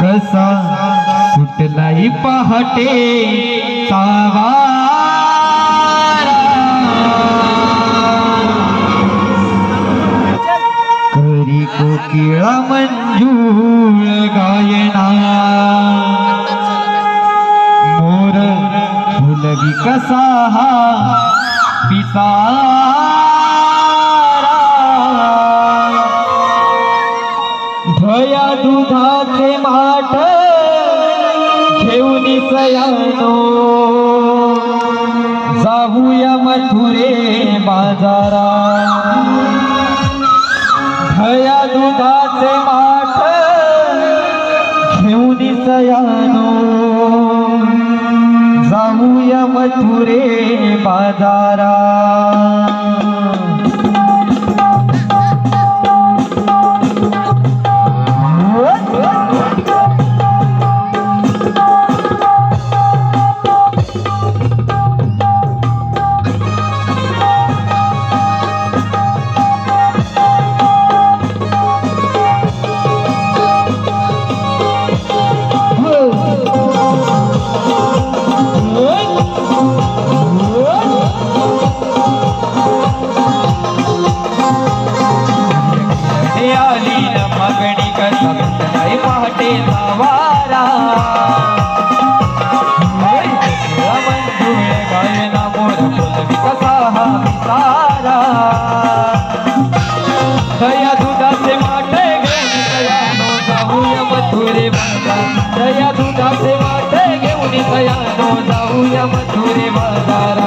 कसा सुटलाही पहाटे सावा किळा कोकिळा मंजूळ गायना। मोर फुलगी कसा हा पिसा मीच आलो जाऊया मथुरे बाजारा खया दुधाचे माठ घेऊन सयानो. जाऊया मथुरे बाजारा मधुरे बाजार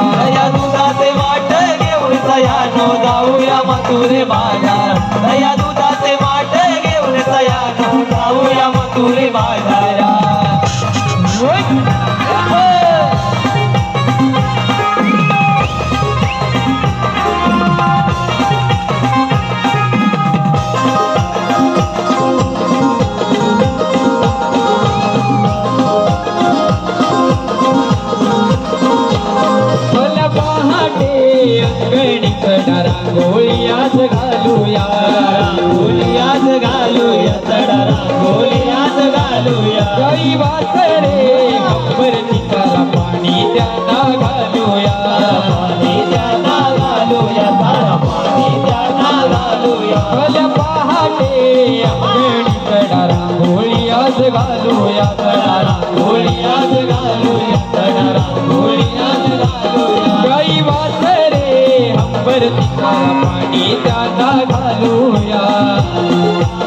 गाई वासरे अंबर तिला पाणी त्याला घालूया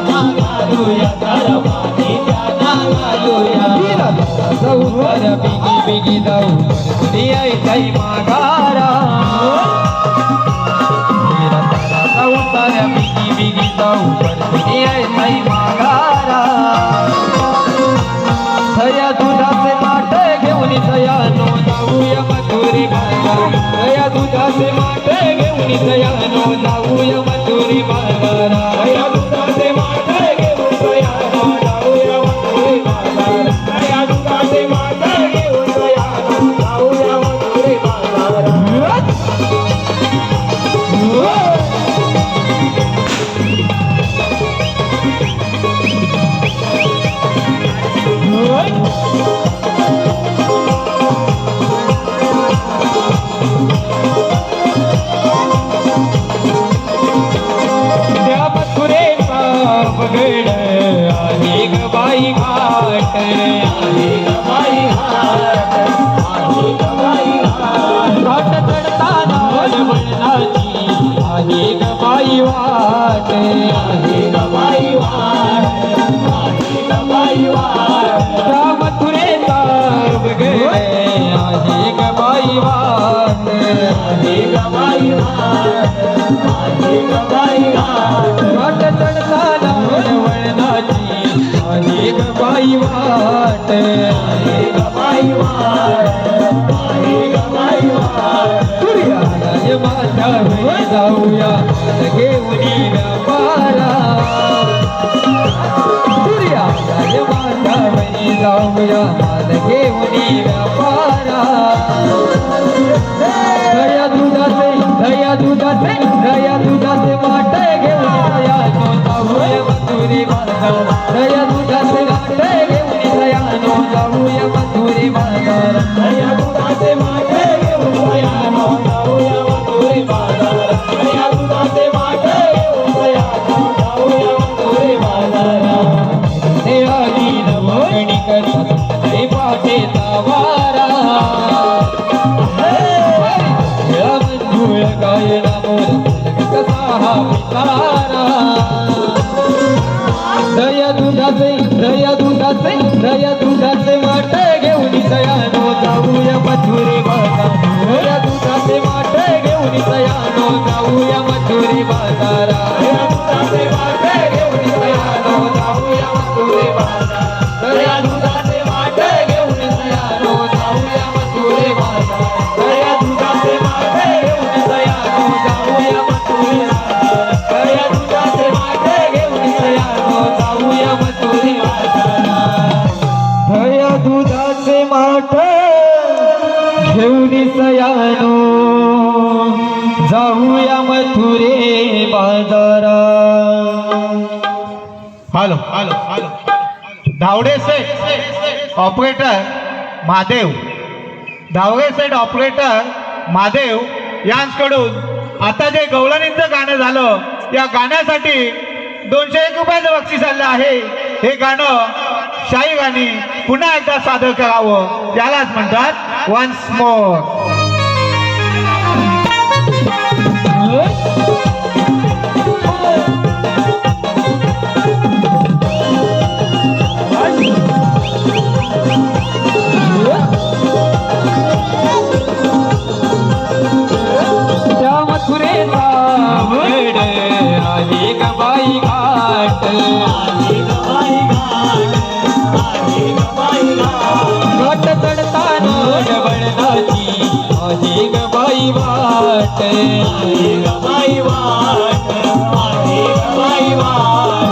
घालूया त्याला पाणी त्याला घालूया जाऊ बर बिगी बिगी जाऊ दियाई जाई माघारा जाऊ साऱ्या बिगी बिगी जाऊ दियाई जाई Hare Rama वाट आहे गवाई वाट आहे गवाई वाट. मथुरेचा वगैरे आहे गवाई वाट आहे गवाई दया दुधाचे दया दुधाचे वाटे घेऊन दयानो जाऊया मथुरे बाजार दया दुधाचे वाटे घेऊन दयानो जाऊया मथुरे बाजार दया दुधाचे वाटे घेऊन दयानो जाऊया मथुरे बाजार दया दुधाचे वाटे घेऊन दयानो जाऊया मथुरे बाजार हे आली नवगणी करी हे पाठेचा नया दुधाचे नया दुधाचे वाट घेऊन दयानो जाऊया मथुरे बाजार नया दुधा घेऊन जाऊया मथुरे बाजारा. Hello hello hello. Dhawade set operator Mahadev. Dhawade set operator Mahadev यांकडून आता जे गवळणींचं गाणं झालं या गाण्यासाठी दोनशे एक रुपयाचं बक्षीस आलं आहे. हे गाणं शाही गाणी पुन्हा एकदा सादर करावं. त्यालाच म्हणतात वन्स मोर ग बाई वाट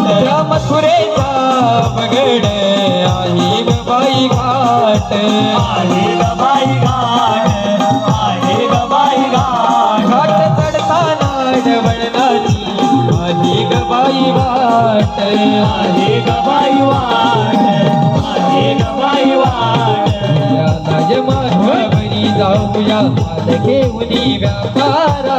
त्या मथुरेचा बगड आली ग बाई घाट घाट चढताना डबळनाची आली ग बाई वाट राज माधवरी जाऊया माल घेऊनी व्यापारा.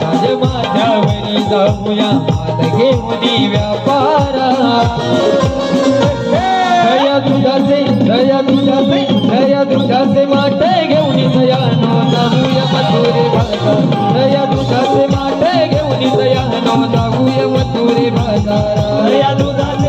राज माधवरी जाऊया माल घेऊनी व्यापारा. दया दुधाचे दया दुधाचे दया दुधाचे माटे घेऊन दयानो जाऊया मथुरे बाजार. दया दुधाचे माटे घेऊन दयानो जाऊया मथुरे बाजार. दया दुधाचे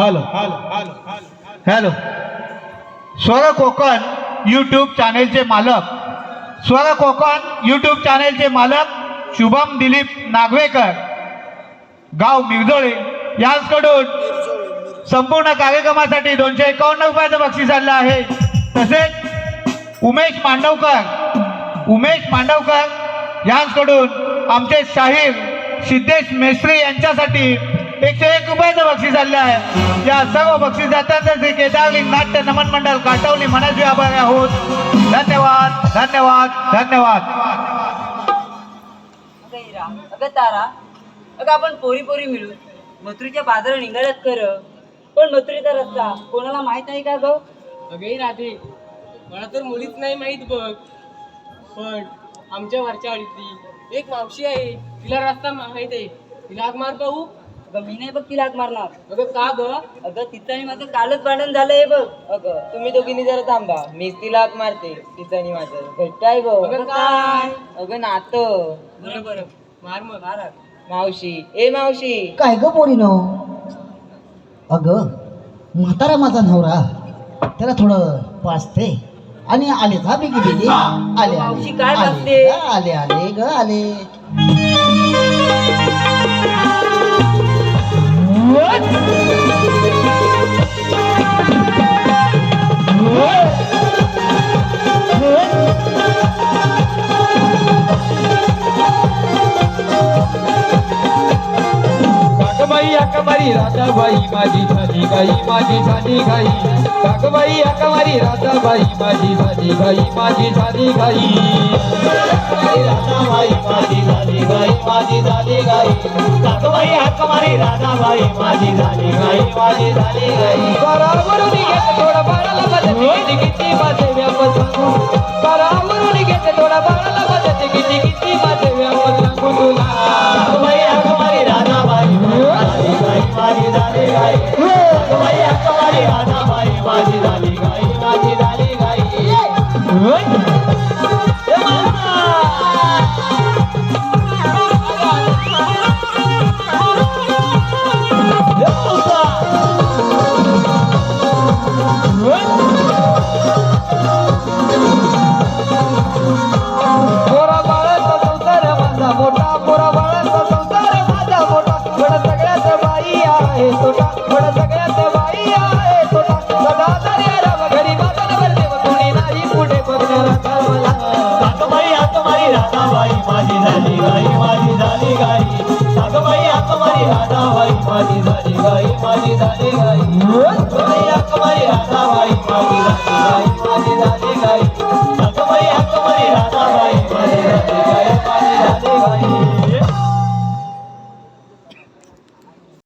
हॅलो हॅलो स्वर कोकण यूट्यूब चॅनेलचे मालक स्वर कोकण यूट्यूब चॅनेलचे मालक शुभम दिलीप नागवेकर गाव मिरजोळे यांकडून संपूर्ण कार्यक्रमासाठी दोनशे एकावन्न रुपयाचं बक्षीस आणलं आहे. तसेच उमेश मांडवकर उमेश मांडवकर यांकडून आमचे शाहीर सिद्धेश मेस्त्री यांच्यासाठी एकशे एक रुपयाचं बक्षीस आणलं आहे. या सर्व बक्षीसदात्यांचे श्री केदारलिंग नाट्य नमन मंडळ काटवली मनाचे आभारी आहोत. धन्यवाद धन्यवाद धन्यवाद. अगं हिरा अगं तारा अगं आपण पोरी पोरी मिळून मथुरीच्या बाजारात निघाल्यात कर पण मथुरीचा रस्ता? कोणाला माहीत आहे का ग? अगे राधे मला तर मुलीच नाही माहीत बघ. पण आमच्या वरच्या आळीतली एक मावशी आहे तिला रस्ता माहीत आहे. तिला हाक मार पाहू. अगं मी नाही बघ तिला हाक मारणार. अगं का ग? अगं तिचं आणि माझं कालच भांडण झालंय बघ. अगं तुम्ही दोघींनी जरा थांबा. मीच तिला हाक मारते तिचं आणि माझं. घट्ट आहे गो. अगं काय? अगं नातं. बरं बरं. मार मग. मारा मावशी. ए मावशी. काय ग पोरीनो? अगं म्हातारा माझा नवरा त्याला थोडं पाचते आणि आले जा बिगी बिगी. आले मावशी काय? ग, आले आले ग आले. What? राधाबाई माझी झाली गाई माझी झाली गाई. कागबाई अकवारी राधाबाई माझी झाली गाई माझी झाली गाई. राधाबाई माझी झाली गाई माझी झाली गाई. काकबाई अकवारी राधाबाई माझी झाली गाई माझी झाली गाई. स्वरावरून घेत थोडा बाळाला मदत किती किती माझे व्याप सांगू. स्वरावरून घेत थोडा बाळाला मदत किती किती माझे व्याप झाली गाई माझी झाली गाई. सागबाई आकमारी राधाबाई माझी झाली गाई माझी झाली गाई. अकमारी राधाबाई माझी झाली गाई माझी झाली